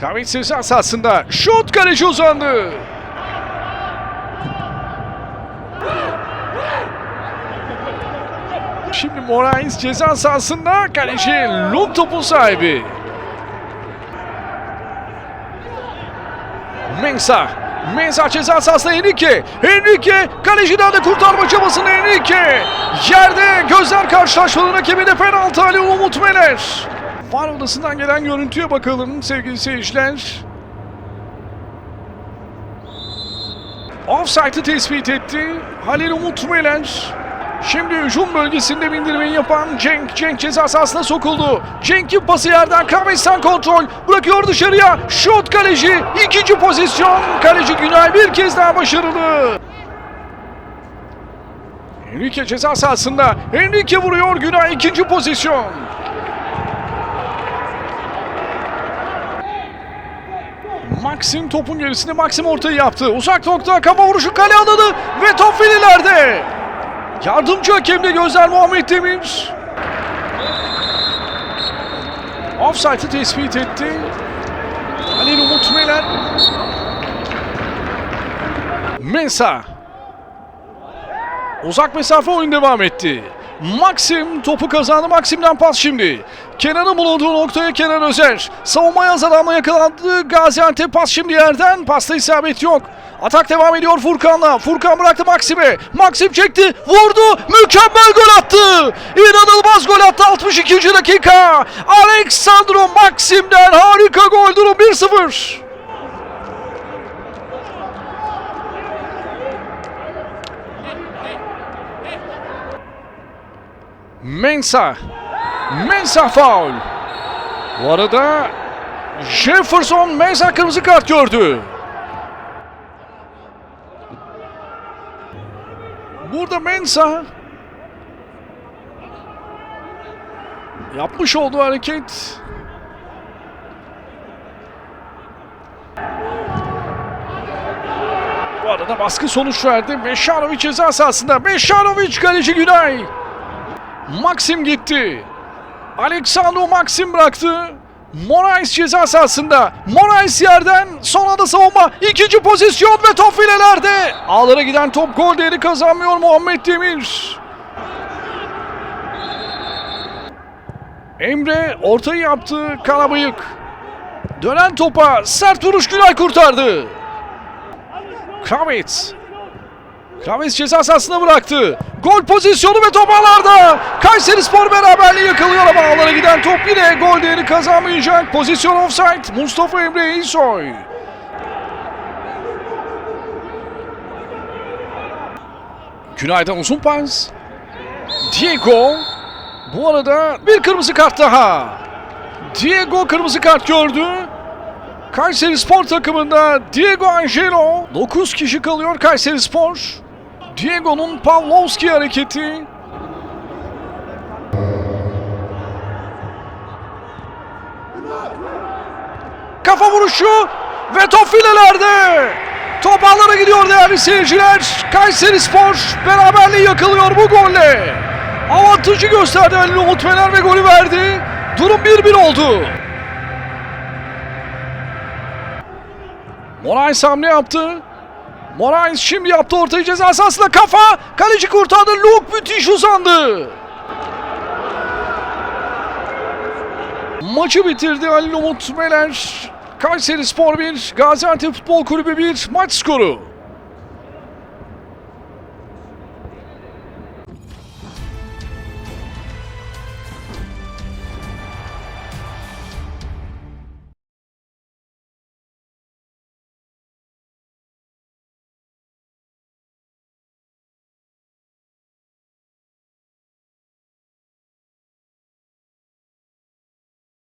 Kavit ceza sahasında. Şut kaleci uzandı. Şimdi Moraes ceza sahasında kaleci Luke topu sahibi. Mensah. Mensah ceza sahasında Henrique. Henrique kaleciden de kurtarma çabasında Henrique. Yerde gözler karşılaşmalarına kemide penaltı Ali Umut Meler. Var odasından gelen görüntüye bakalım sevgili seyirciler. Offside'ı tespit etti. Halil Umut Meler. Şimdi hücum bölgesinde bindirmeyi yapan Cenk. Cenk ceza sahasına sokuldu. Cenk'in pası yerden Kraves'ten kontrol. Bırakıyor dışarıya. Şut kaleci. ikinci pozisyon. Kaleci Günay bir kez daha başarılı. Henrique ceza sahasında. Henrique vuruyor Günay ikinci pozisyon. Maxim topun gerisinde Maxim ortayı yaptı. Uzak nokta kafa vuruşu kale alanı ve top filelerde. Yardımcı hakemde gözler Muhammed Demir. Offside'ı tespit etti. Halil Umut Meler. Mensa. Uzak mesafe oyun devam etti. Maxim topu kazandı. Maxim'den pas şimdi. Kenan'ın bulunduğu noktaya Kenan Özer. Savunmaya azalanma yakalandı. Gaziantep pas şimdi yerden. Pasta isabet yok. Atak devam ediyor Furkan'la. Furkan bıraktı Maxim'e. Maxim çekti. Vurdu. Mükemmel gol attı. İnanılmaz gol attı 62. dakika. Alexandro Maxim'den harika gol. Durum 1-0. Mensah. Mensah faul. Bu arada Jefferson Mensah kırmızı kart gördü. Burada Mensah yapmış olduğu hareket Bu arada baskı sonuç verdi. Meşanovic ceza sahasında. Meşanovic kaleci Günay. Maxim gitti. Alexandro Maxim bıraktı. Moraes ceza sahasında. Moraes yerden son anda savunma. İkinci pozisyon ve top filelerde. Ağlara giden top gol değeri kazanmıyor Muhammed Demir. Emre ortayı yaptı. Karabıyık. Dönen topa sert vuruş Günay kurtardı. Kravitz. Kravitz ceza sahasına bıraktı. Gol pozisyonu ve top ağlarda. Kayseri Spor beraberliği yakalıyor ama ağlara giden top yine gol değeri kazanmayacak. Pozisyon offside. Mustafa Emre İsoy. Günay'dan uzun pas. Diego. Bu arada bir kırmızı kart daha. Diego kırmızı kart gördü. Kayseri Spor takımında Diego Angelo. 9 kişi kalıyor Kayseri Spor. Diego'nun Pavlovski hareketi. Kafa vuruşu ve top filelerde. Top ağlara gidiyor değerli seyirciler. Kayseri Spor beraberliği yakalıyor bu golle. Avantajı gösterdi Ali Umut Fener ve golü verdi. Durum 1-1 oldu. Moraes hamle yaptı. Moraes şimdi yaptı ortayı ceza sahasında kafa. Kaleci kurtardı. Luke müthiş uzandı. Maçı bitirdi Ali Umut Meler. Kayseri Spor 1, Gaziantep Futbol Kulübü 1 maç skoru.